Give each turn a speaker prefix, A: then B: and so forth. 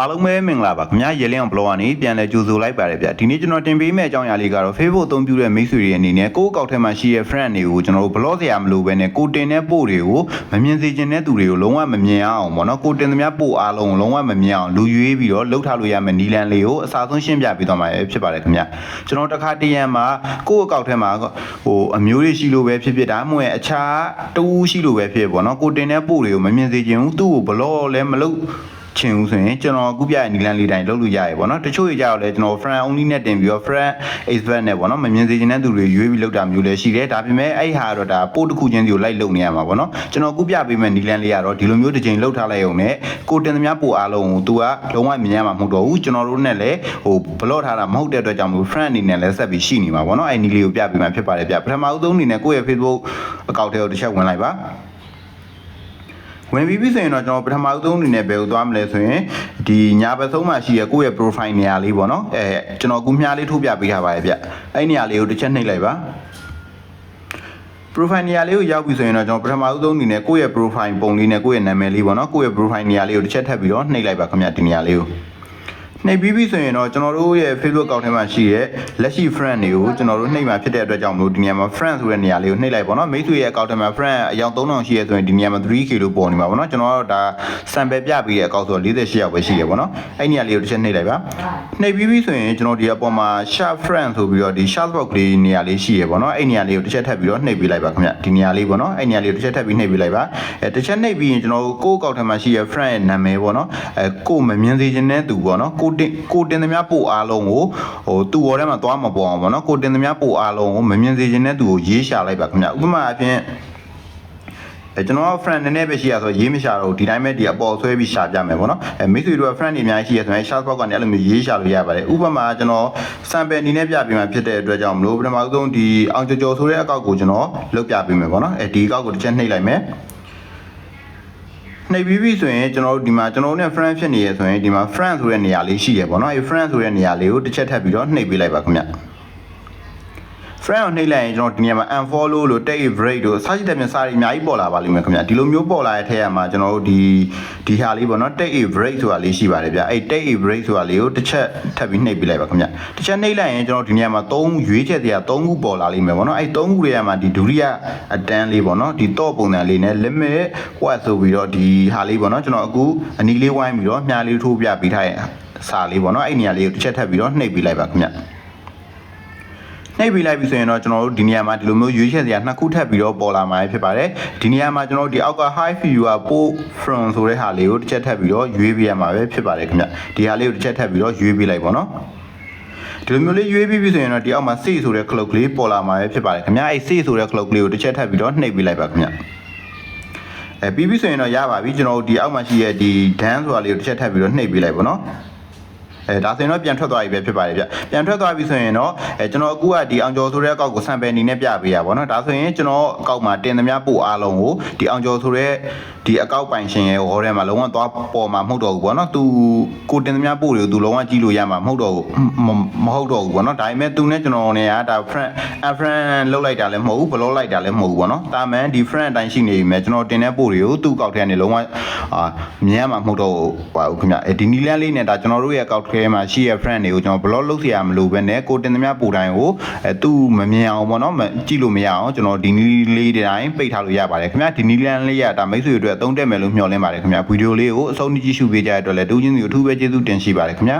A: အားလုံးပဲမင်္ဂလာပါခင်ဗျာရေလင်းအောင်ဘလော့ကနေပြန်လဲကြိုဆိုလိုက်ပါတယ်ဗျဒီနေ့ကျွန်တော်တင်ပေးမယ့်အကြောင်းအရာလေးကတော့ Facebook အသုံးပြုတဲ့မိတ်ဆွေတွေအနေနဲ့ကိုယ့်အကောက်ထဲမှာရှိတဲ့ friend တွေကိုကျွန်တော်တို့ဘလော့စရာမလိုဘဲနဲ့ကိုတင်တဲ့ပို့တွေကိုမမြင်စေချင်တဲ့သူတွေကိုလုံးဝမမြင်အောင်ပေါ့နော်ကိုတင်သမျှပို့အားလုံးကိုလုံးဝမမြင်အောင်လူရွေးပြီးတော့လှုပ်ထားလို့ရမယ့်နီလန်လေးကိုအစားဆုံးရှင်းပြပေးသွားမှာဖြစ်ပါတယ်ခင်ဗျာကျွန်တော်တစ်ခါတရံမှာကိုယ့်အကောက်ထဲမှာဟိုအမျိုးတွေရှိလို့ပဲဖြစ်ဖြစ်ဒါမှမဟုတ်အခြားတူးရှိလို့ပဲဖြစ်ပေါ့နော်ကိုတင်တဲ့ပို့တွေကိုမမြင်စေချင်ဘူးသူ့ကိုဘလော့လည်းမလုပ် ချင်ဦးဆိုရင်ကျွန်တော်အခုပြတဲ့နီလန်လေးတိုင်းလုပ်လို့ရရပေါ့နော်တချို့ကြတော့လဲကျွန်တော် friend only နဲ့တင်ပြီးတော့ friend expert နဲ့ပေါ့နော်မမြင်စေချင်တဲ့သူတွေရွေးပြီးလုပ်တာမျိုးလည်းရှိတယ်ဒါပေမဲ့အဲ့ဟာတော့ဒါပို့တစ်ခုချင်းစီကိုလိုက်လုပ်နေရမှာပေါ့နော်ကျွန်တော်အခုပြပေးမဲ့နီလန်လေးကတော့ဒီလိုမျိုးတစ်ချိန်လုပ်ထားလိုက်အောင်နဲ့ကိုတင်သမျှပို့အားလုံးကို तू ကလုံးဝမြင်ရမှာမဟုတ်တော့ဘူးကျွန်တော်တို့နဲ့လည်းဟို block ထားတာမဟုတ်တဲ့အတွက်ကြောင့်မလို့ friend အနေနဲ့လည်းဆက်ပြီးရှိနေမှာပေါ့နော်အဲ့နီလေးကိုပြပေးမှဖြစ်ပါတယ်ဗျပထမဦးဆုံးအနေနဲ့ကိုယ့်ရဲ့ Facebook account ထဲကိုတစ်ချက်ဝင်လိုက်ပါ ဝင်ပြီးပြီဆိုရင်တော့ကျွန်တော်ပထမဦးဆုံးအနေနဲ့ဘယ်ကိုသွားမလဲဆိုရင်ဒီညာဘက်ဆုံးမှာရှိရကိုယ့်ရဲ့ profile နေရာလေးပေါ့နော်အဲကျွန်တော်ကူမြားလေးထိုးပြပေးထားပါတယ်ဗျအဲ့နေရာလေးကိုတစ်ချက်နှိပ်လိုက်ပါ profile နေရာလေးကိုရောက်ပြီဆိုရင်တော့ကျွန်တော်ပထမဦးဆုံးအနေနဲ့ကိုယ့်ရဲ့ profile ပုံလေးနဲ့ကိုယ့်ရဲ့နာမည်လေးပေါ့နော်ကိုယ့်ရဲ့ profile နေရာလေးကိုတစ်ချက်ထပ်ပြီးတော့နှိပ်လိုက်ပါခင်ဗျဒီနေရာလေးကို နှိပ်ပြီးပြီဆိုရင်တော့ကျွန်တော်တို့ရဲ့ Facebook account ထဲမှာရှိတဲ့လက်ရှိ friend တွေကိုကျွန်တော်တို့နှိပ်မှာဖြစ်တဲ့အတွက်ကြောင့်မလို့ဒီနေရာမှာ friend ဆိုတဲ့နေရာလေးကိုနှိပ်လိုက်ပေါ့နော်မိတ်ဆွေရဲ့ account ထဲမှာ friend အယောက်3000ရှိရဲဆိုရင်ဒီနေရာမှာ 3k လို့ပေါ်နေမှာပေါ့နော်ကျွန်တော်တို့ဒါ sample ပြပြီးတဲ့ account ဆိုတော့48ယောက်ပဲရှိရပေါ့နော်အဲ့နေရာလေးကိုတစ်ချက်နှိပ်လိုက်ပါနှိပ်ပြီးပြီဆိုရင်ကျွန်တော်ဒီအပေါ်မှာ sharp friend ဆိုပြီးတော့ဒီ sharp box လေးနေရာလေးရှိရပေါ့နော်အဲ့နေရာလေးကိုတစ်ချက်ထပ်ပြီးတော့နှိပ်ပေးလိုက်ပါခင်ဗျဒီနေရာလေးပေါ့နော်အဲ့နေရာလေးကိုတစ်ချက်ထပ်ပြီးနှိပ်ပေးလိုက်ပါအဲတစ်ချက်နှိပ်ပြီးရင်ကျွန်တော်တို့ကိုယ့် account ထဲမှာရှိရ friend ရဲ့နာမည်ပေါ့နော်အဲကိုယ်မမြင်စေချင်တဲ့သူပေါ့နော်ကိုတင်ကိုတင်သမျှပို့အားလုံးကိုဟိုသူ့ဘောထဲမှာသွားမပေါ်အောင်ပေါ့နော်ကိုတင်သမျှပို့အားလုံးကိုမမြင်စေချင်တဲ့သူကိုရေးရှာလိုက်ပါခင်ဗျဥပမာအဖြစ်အဲကျွန်တော်က friend နည်းနည်းပဲရှိရဆိုရေးမရှာတော့ဒီတိုင်းပဲဒီအပေါ်ဆွဲပြီးရှာပြမယ်ပေါ့နော်အဲမိတ်ဆွေတို့က friend တွေအများကြီးရှိရဆိုရင် shout box ကနေအဲ့လိုမျိုးရေးရှာလို့ရပါတယ်ဥပမာကျွန်တော် sample အနေနဲ့ပြပေးမှဖြစ်တဲ့အတွက်ကြောင့်မလို့ပထမဆုံးဒီအောင်ကြော်ကြော်ဆိုတဲ့အကောက်ကိုကျွန်တော်လုတ်ပြပေးမယ်ပေါ့နော်အဲဒီအကောက်ကိုတစ်ချက်နှိပ်လိုက်မယ် နှိပ်ပြီးပြီဆိုရင်ကျွန်တော်တို့ဒီမှာကျွန်တော်တို့နဲ့ friend ဖြစ်နေရဆိုရင်ဒီမှာ friend ဆိုတဲ့နေရာလေးရှိရပေါ့နော်အဲ friend ဆိုတဲ့နေရာလေးကိုတစ်ချက်ထပ်ပြီးတော့နှိပ်ပေးလိုက်ပါခင်ဗျ friend ကိုနှိပ်လိုက်ရင်ကျွန်တော်ဒီနေရာမှာ unfollow လို့ take a break လို့စာကြည့်တဲ့မြန်စာတွေအများကြီးပေါ်လာပါလိမ့်မယ်ခင်ဗျဒီလိုမျိုးပေါ်လာတဲ့ထဲမှာကျွန်တော်တို့ဒီဒီဟာလေးပေါ့နော် take a break ဆိုတာလေးရှိပါတယ်ဗျအဲ take a break ဆိုတာလေးကိုတစ်ချက်ထပ်ပြီးနှိပ်ပေးလိုက်ပါခင်ဗျတစ်ချက်နှိပ်လိုက်ရင်ကျွန်တော်ဒီနေရာမှာ၃ရွေးချက်တရား၃ခုပေါ်လာလိမ့်မယ်ပေါ့နော်အဲ၃ခုတွေကမှဒီဒုတိယအတန်းလေးပေါ့နော်ဒီတော့ပုံစံလေးနဲ့ limit what ဆိုပြီးတော့ဒီဟာလေးပေါ့နော်ကျွန်တော်အခုအနီးလေးဝိုင်းပြီးတော့မြားလေးထိုးပြပေးထားတဲ့စာလေးပေါ့နော်အဲ့နေရာလေးကိုတစ်ချက်ထပ်ပြီးတော့နှိပ်ပေးလိုက်ပါခင်ဗျ နှိပ်ပေးလိုက်ပြီဆိုရင်တော့ကျွန်တော်တို့ဒီနေရာမှာဒီလိုမျိုးရွေးချယ်စရာနှစ်ခုထပ်ပြီးတော့ပေါ်လာမှာဖြစ်ပါတယ်ဒီနေရာမှာကျွန်တော်တို့ဒီအောက်က high view က post from ဆိုတဲ့ဟာလေးကိုတစ်ချက်ထပ်ပြီးတော့ရွေးပေးရမှာပဲဖြစ်ပါတယ်ခင်ဗျဒီဟာလေးကိုတစ်ချက်ထပ်ပြီးတော့ရွေးပေးလိုက်ပါတော့ဒီလိုမျိုးလေးရွေးပြီးပြီဆိုရင်တော့ဒီအောက်မှာ C ဆိုတဲ့ clock လေးပေါ်လာမှာပဲဖြစ်ပါတယ်ခင်ဗျအဲ့ C ဆိုတဲ့ clock လေးကိုတစ်ချက်ထပ်ပြီးတော့နှိပ်ပေးလိုက်ပါခင်ဗျအဲပြီးပြီဆိုရင်တော့ရပါပြီကျွန်တော်တို့ဒီအောက်မှာရှိတဲ့ဒီ dan ဆိုတာလေးကိုတစ်ချက်ထပ်ပြီးတော့နှိပ်ပေးလိုက်ပါတော့ အဲဒါဆိုရင်တော့ပြန်ထွက်သွားပြီပဲဖြစ်ပါတယ်ဗျပြန်ထွက်သွားပြီဆိုရင်တော့အဲကျွန်တော်အခုကဒီအောင်ကျော်ဆိုတဲ့အကောက်ကို sample အနေနဲ့ပြပေးရပါတော့ဒါဆိုရင်ကျွန်တော်အကောက်မှာတင်သမျှပို့အားလုံးကိုဒီအောင်ကျော်ဆိုတဲ့ဒီအကောက်ပိုင်ရှင်ရဲ့ဟောထဲမှာလုံးဝသွားပေါ်မှာမဟုတ်တော့ဘူးပေါ့နော်သူကိုတင်သမျှပို့တွေကိုသူလုံးဝကြည့်လို့ရမှာမဟုတ်တော့ဘူးမဟုတ်တော့ဘူးပေါ့နော်ဒါပေမဲ့သူနဲ့ကျွန်တော်နဲ့ကဒါ friend a friend လောက်လိုက်တာလည်းမဟုတ်ဘူး block လိုက်တာလည်းမဟုတ်ဘူးပေါ့နော်တာမန်ဒီ friend အတိုင်းရှိနေပြီမဲ့ကျွန်တော်တင်တဲ့ပို့တွေကိုသူ့အကောက်ထဲကနေလုံးဝအာမြင်ရမှာမဟုတ်တော့ဘူးဟိုခင်ဗျအဲဒီနီလန်းလေးနဲ့ဒါကျွန်တော်တို့ရဲ့အကောက်ထဲမှာရှိရ friend တွေကိုကျွန်တော် block လုပ်เสียရမလို့ပဲနဲ့ကိုတင်သမျှပို့တိုင်းကိုအဲသူ့မမြင်အောင်ပေါ့နော်ကြည့်လို့မရအောင်ကျွန်တော်ဒီနီလေးတိုင်းပိတ်ထားလို့ရပါတယ်ခင်ဗျဒီနီလန်းလေးကဒါမိတ်ဆွေတွေအတွက်အသုံးတက်မယ်လို့မျှော်လင့်ပါတယ်ခင်ဗျဗီဒီယိုလေးကိုအဆုံးထိကြည့်ရှုပေးကြတဲ့အတွက်လည်းတူးချင်းစီကိုအထူးပဲကျေးဇူးတင်ရှိပါတယ်ခင်ဗျ